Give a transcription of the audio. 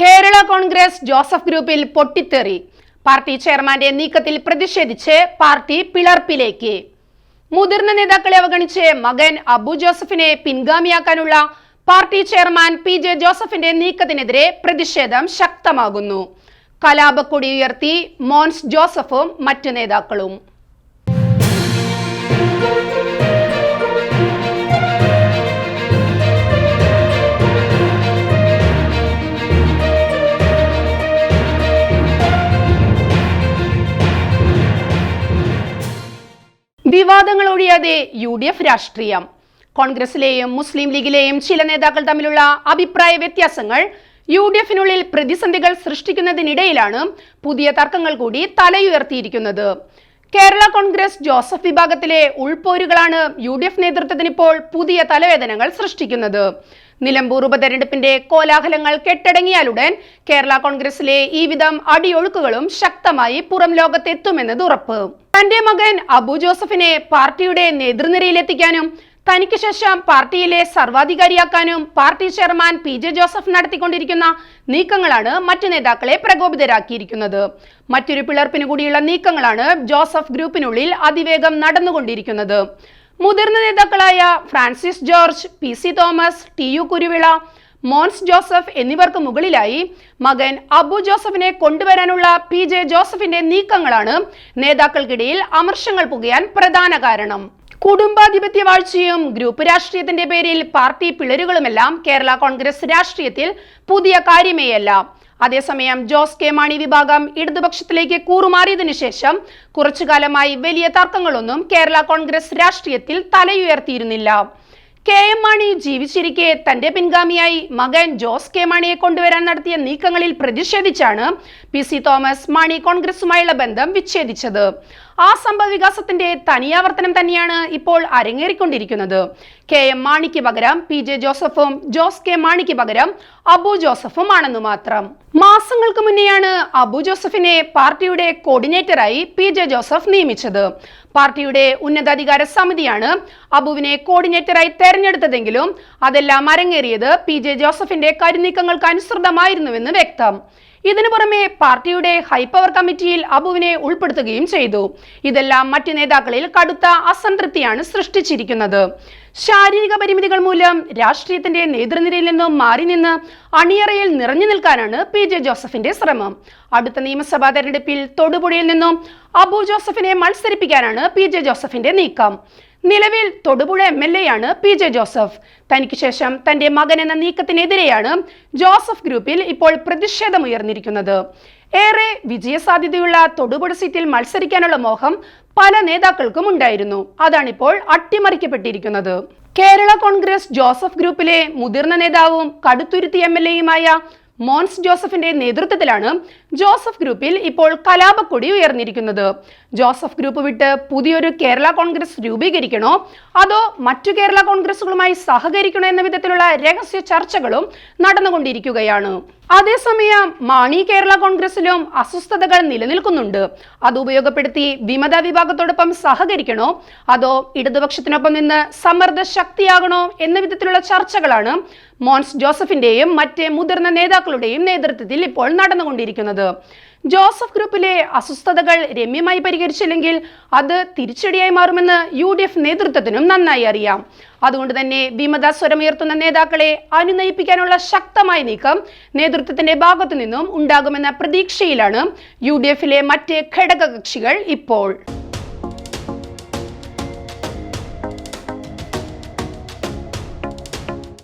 Kerala Congress Joseph ഗ്രൂപ്പിൽ പൊട്ടിത്തെറി. Party ചെയർമാന്റെ നീക്കത്തിൽ പ്രതിഷേധിച്ച് പാർട്ടി പിളർപ്പിലേക്ക്. മുതിർന്ന നേതാക്കളെ അവഗണിച്ച് മകൻ അബു ജോസഫിനെ പിൻഗാമിയാക്കാനുള്ള പാർട്ടി ചെയർമാൻ പി ജെ ജോസഫിന്റെ നീക്കത്തിനെതിരെ പ്രതിഷേധം ശക്തമാകുന്നു. കലാപക്കൊടി ഉയർത്തി മോൻസ് ജോസഫും മറ്റു നേതാക്കളും. വിവാദങ്ങൾ ഒഴിയാതെ യു ഡി എഫ് രാഷ്ട്രീയം. കോൺഗ്രസിലെയും മുസ്ലിം ലീഗിലെയും ചില നേതാക്കൾ തമ്മിലുള്ള അഭിപ്രായ വ്യത്യാസങ്ങൾ യു ഡി എഫിനുള്ളിൽ പ്രതിസന്ധികൾ സൃഷ്ടിക്കുന്നതിനിടയിലാണ് പുതിയ തർക്കങ്ങൾ കൂടി തലയുയർത്തിയിരിക്കുന്നത്. കേരള കോൺഗ്രസ് ജോസഫ് വിഭാഗത്തിലെ ഉൾപോരുകളാണ് യു ഡി എഫ് നേതൃത്വത്തിന് ഇപ്പോൾ പുതിയ തലവേദനകൾ സൃഷ്ടിക്കുന്നത്. നിലമ്പൂർ ഉപതെരഞ്ഞെടുപ്പിന്റെ കോലാഹലങ്ങൾ കെട്ടടങ്ങിയാലുടൻ കേരള കോൺഗ്രസിലെ ഈ വിധം അടിയൊഴുക്കുകളും ശക്തമായി പുറം ലോകത്തെത്തുമെന്നത് ഉറപ്പ്. തന്റെ മകൻ അബു ജോസഫിനെ പാർട്ടിയുടെ നേതൃനിരയിലെത്തിക്കാനും തനിക്ക് ശേഷം പാർട്ടിയിലെ സർവാധികാരിയാക്കാനും party chairman P J Joseph നടത്തിക്കൊണ്ടിരിക്കുന്ന നീക്കങ്ങളാണ് മറ്റ് നേതാക്കളെ പ്രകോപിതരാക്കിയിരിക്കുന്നത്. മറ്റൊരു പിളർപ്പിന് കൂടിയുള്ള നീക്കങ്ങളാണ് ജോസഫ് ഗ്രൂപ്പിനുള്ളിൽ അതിവേഗം നടന്നുകൊണ്ടിരിക്കുന്നത്. മുതിർന്ന നേതാക്കളായ Francis George P C Thomas T U Kuruvila Mons Joseph എന്നിവർക്ക് മുകളിലായി മകൻ അബു ജോസഫിനെ കൊണ്ടുവരാനുള്ള പി ജെ ജോസഫിന്റെ നീക്കങ്ങളാണ് നേതാക്കൾക്കിടയിൽ അമർഷങ്ങൾ പുകയാൻ പ്രധാന കാരണം. കുടുംബാധിപത്യ വാഴ്ചയും ഗ്രൂപ്പ് രാഷ്ട്രീയത്തിന്റെ പേരിൽ പാർട്ടി പിളരുകളുമെല്ലാം കേരള കോൺഗ്രസ് രാഷ്ട്രീയത്തിൽ പുതിയ കാര്യമേയല്ല. അതേസമയം ജോസ് കെ മാണി വിഭാഗം ഇടതുപക്ഷത്തിലേക്ക് കൂറുമാറിയതിനു ശേഷം കുറച്ചുകാലമായി വലിയ തർക്കങ്ങളൊന്നും കേരള കോൺഗ്രസ് രാഷ്ട്രീയത്തിൽ തലയുയർത്തിയിരുന്നില്ല. കെ എം മാണി ജീവിച്ചിരിക്കെ തന്റെ പിൻഗാമിയായി മകൻ ജോസ് കെ മാണിയെ കൊണ്ടുവരാൻ നടത്തിയ നീക്കങ്ങളിൽ പ്രതിഷേധിച്ചാണ് പി സി തോമസ് മാണി കോൺഗ്രസുമായുള്ള ബന്ധം വിച്ഛേദിച്ചത്. ആ സംഭവവികാസത്തിന്റെ തനിയാവർത്തനം തന്നെയാണ് ഇപ്പോൾ അരങ്ങേറിക്കൊണ്ടിരിക്കുന്നത്. കെ എം മാണിക്ക് പകരം പി ജെ ജോസഫും ജോസ് കെ മാണിക്ക് പകരം അബു ജോസഫും ആണെന്ന് മാത്രം. മാസങ്ങൾക്ക് മുന്നെയാണ് അബു ജോസഫിനെ പാർട്ടിയുടെ കോർഡിനേറ്ററായി പി ജെ ജോസഫ് നിയമിച്ചത്. പാർട്ടിയുടെ ഉന്നതാധികാര സമിതിയാണ് അബുവിനെ കോർഡിനേറ്ററായി തെരഞ്ഞെടുത്തതെങ്കിലും അതെല്ലാം അരങ്ങേറിയത് പി ജെ ജോസഫിന്റെ കരുനീക്കങ്ങൾക്ക് അനുസൃതമായിരുന്നുവെന്ന് വ്യക്തം. ഇതിനു പുറമെ പാർട്ടിയുടെ ഹൈപ്പവർ കമ്മിറ്റിയിൽ അബുവിനെ ഉൾപ്പെടുത്തുകയും ചെയ്തു. ഇതെല്ലാം മറ്റു നേതാക്കളിൽ കടുത്ത അസംതൃപ്തിയാണ് സൃഷ്ടിച്ചിരിക്കുന്നത്. ശാരീരിക പരിമിതികൾ മൂലം രാഷ്ട്രീയത്തിന്റെ നേതൃനിരയിൽ നിന്നും മാറി നിന്ന് അണിയറയിൽ നിറഞ്ഞു നിൽക്കാനാണ് പി ജെ ജോസഫിന്റെ ശ്രമം. അടുത്ത നിയമസഭാ തെരഞ്ഞെടുപ്പിൽ തൊടുപുഴയിൽ നിന്നും അബു ജോസഫിനെ മത്സരിപ്പിക്കാനാണ് പി ജെ ജോസഫിന്റെ നീക്കം. നിലവിൽ തൊടുപുഴ എം എൽ എ ആണ് പി ജെ ജോസഫ്. തനിക്ക് ശേഷം തന്റെ മകൻ എന്ന നീക്കത്തിനെതിരെയാണ് ജോസഫ് ഗ്രൂപ്പിൽ ഇപ്പോൾ പ്രതിഷേധമുയർന്നിരിക്കുന്നത്. ഏറെ വിജയസാധ്യതയുള്ള തൊടുപുഴ സീറ്റിൽ മത്സരിക്കാനുള്ള മോഹം പല നേതാക്കൾക്കും ഉണ്ടായിരുന്നു. അതാണിപ്പോൾ അട്ടിമറിക്കപ്പെട്ടിരിക്കുന്നത്. കേരള കോൺഗ്രസ് ജോസഫ് ഗ്രൂപ്പിലെ മുതിർന്ന നേതാവും കടുത്തുരുത്തി എം എൽ എയുമായ മോൻസ് ജോസഫിന്റെ നേതൃത്വത്തിലാണ് ജോസഫ് ഗ്രൂപ്പിൽ ഇപ്പോൾ കലാപക്കൊടി ഉയർന്നിരിക്കുന്നത്. ജോസഫ് ഗ്രൂപ്പ് വിട്ട് പുതിയൊരു കേരള കോൺഗ്രസ് രൂപീകരിക്കണോ? അതോ മറ്റു കേരള കോൺഗ്രസുകളുമായി സഹകരിക്കണോ എന്ന വിധത്തിലുള്ള രഹസ്യ ചർച്ചകളും നടന്നുകൊണ്ടിരിക്കുകയാണ്. അതേസമയം മാണി കേരള കോൺഗ്രസിലും അസ്വസ്ഥതകൾ നിലനിൽക്കുന്നുണ്ട്. അത് ഉപയോഗപ്പെടുത്തി വിമത വിഭാഗത്തോടൊപ്പം സഹകരിക്കണോ? അതോ ഇടതുപക്ഷത്തിനൊപ്പം നിന്ന് സമ്മർദ്ദ ശക്തിയാകണോ എന്ന വിധത്തിലുള്ള ചർച്ചകളാണ് മോൻസ് ജോസഫിന്റെയും മറ്റ് മുതിർന്ന നേതാക്കളുടെയും നേതൃത്വത്തിൽ ഇപ്പോൾ നടന്നുകൊണ്ടിരിക്കുന്നത്. ജോസഫ് ഗ്രൂപ്പിലെ അസ്വസ്ഥതകൾ രമ്യമായി പരിഹരിച്ചില്ലെങ്കിൽ അത് തിരിച്ചടിയായി മാറുമെന്ന് യു ഡി എഫ് നേതൃത്വത്തിനും നന്നായി അറിയാം. അതുകൊണ്ട് തന്നെ വിമത സ്വരമുയർത്തുന്ന നേതാക്കളെ അനുനയിപ്പിക്കാനുള്ള ശക്തമായ നീക്കം നേതൃത്വത്തിന്റെ ഭാഗത്തു നിന്നും ഉണ്ടാകുമെന്ന പ്രതീക്ഷയിലാണ് യു ഡി എഫിലെ മറ്റ് ഘടകകക്ഷികൾ ഇപ്പോൾ.